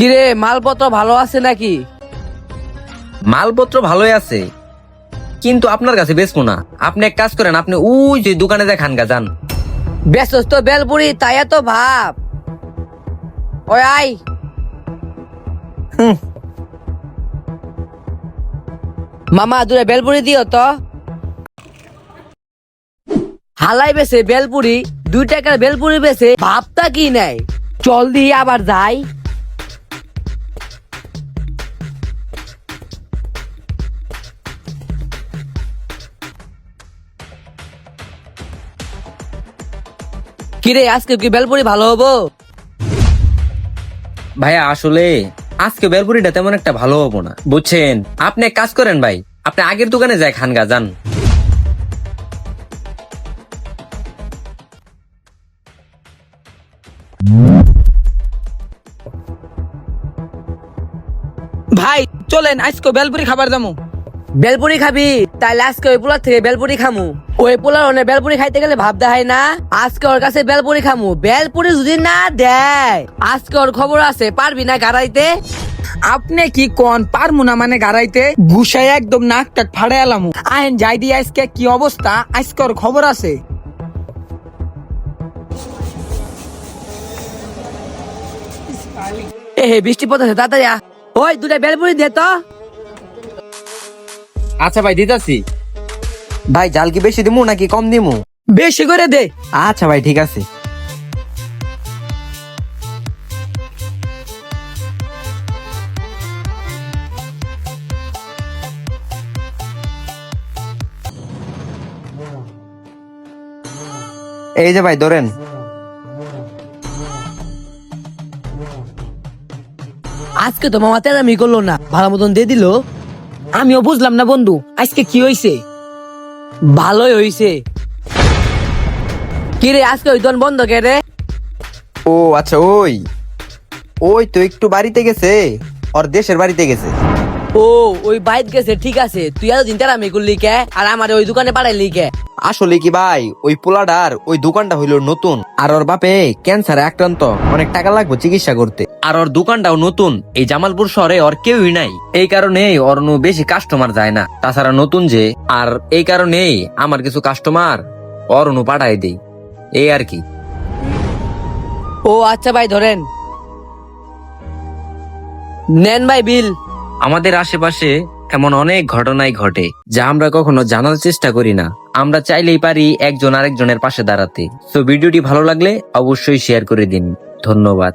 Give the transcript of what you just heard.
কিরে মালপত্র ভালো আছে নাকি? মালপত্র ভালোই আছে কিন্তু আপনার কাছে বেচবো না। আপনি এক কাজ করেন আপনি ওই যে দোকানে যায় খান গা যান। ব্যস্ত তো বেলপুরি তাই তো ভাব। ওই আই। মামা দূরে বেলপুরি দিও তো। হালাই বেছে বেলপুরি দুই টাকার বেলপুরি বেছে ভাবটা কি নাই? চল দিয়ে আবার যাই। কিরে আজকে কি বেলপুরি ভালো হব? ভাইয়া আসলে আজকে বেলপুরিটা তেমন একটা ভালো হব না। বুঝছেন? আপনি এক কাজ করেন ভাই আপনি আগের দোকানে যায় খান গা যান। ভাই চলেন আজকে বেলপুরি খাবার দামু। বেলপুরি খাবি তাইলে আজকে ওই পোলার থেকে বেলপুরি খামু। ওই পোলার অনেক বেলপুরি খাইতে গেলে ভাব দেখায় না। আজকে ওর কাছে বেলপুরি খামু বেলপুরি যদি না দেয় আজকে ওর খবর আছে পারবি না গাড়াইতে? আপনি কি কোন পারমু না মানে গাড়াইতে? গুসাই একদম নাক টাক ফাড়ে এলাম। আইন যাই দিয়ে আজকে কি অবস্থা আজকে ওর খবর আছে। এ হে বৃষ্টি পড়তেছে তাড়াতাড়ি। ওই দুটা বেলপুরি দে তো। আচ্ছা ভাই দিতাছি। ভাই জাল কি বেশি দিমু নাকি কম দিমু? বেশি করে দে। আচ্ছা ভাই ঠিক আছে। এই যে ভাই ধরেন। আজকে তো মামা তেরামি করল না ভালো মতন দিয়ে দিল। আমিও বুঝলাম না বন্ধু। আজকে কি হয়েছে ভালোই হইছে। কিরে আজকে ওই দোকান বন্ধ কে রে? ও আচ্ছা ওই। ওই তো একটু বাড়িতে গেছে। ওর দেশের বাড়িতে গেছে। ও ওই বাইক গেছে ঠিক আছে। তুই এতদিন তেরামি করলি কে? আর আমার ওই দোকানে পাঠাইলি কে? আসলে কি ভাই ওই পোলাডার ওই দোকানটা হইল নতুন। আর ওর বাপে ক্যান্সারে আক্রান্ত। অনেক টাকা লাগবে চিকিৎসা করতে। আর ওর দোকানটাও নতুন। এই জামালপুর শহরে ওর কেউই নাই। এই কারণে ওর বেশি কাস্টমার যায় না। তাছাড়া নতুন যে আর এই কারণেই আমার কিছু কাস্টমার নু পাঠাই দেই। এই আর কি। ও আচ্ছা ভাই ধরেন। নেন ভাই বিল। আমাদের আশেপাশে এমন অনেক ঘটনাই ঘটে যা আমরা কখনো জানার চেষ্টা করি না। আমরা চাইলেই পারি একজন আরেকজনের পাশে দাঁড়াতে। তো ভিডিওটি ভালো লাগলে অবশ্যই শেয়ার করে দিন। ধন্যবাদ।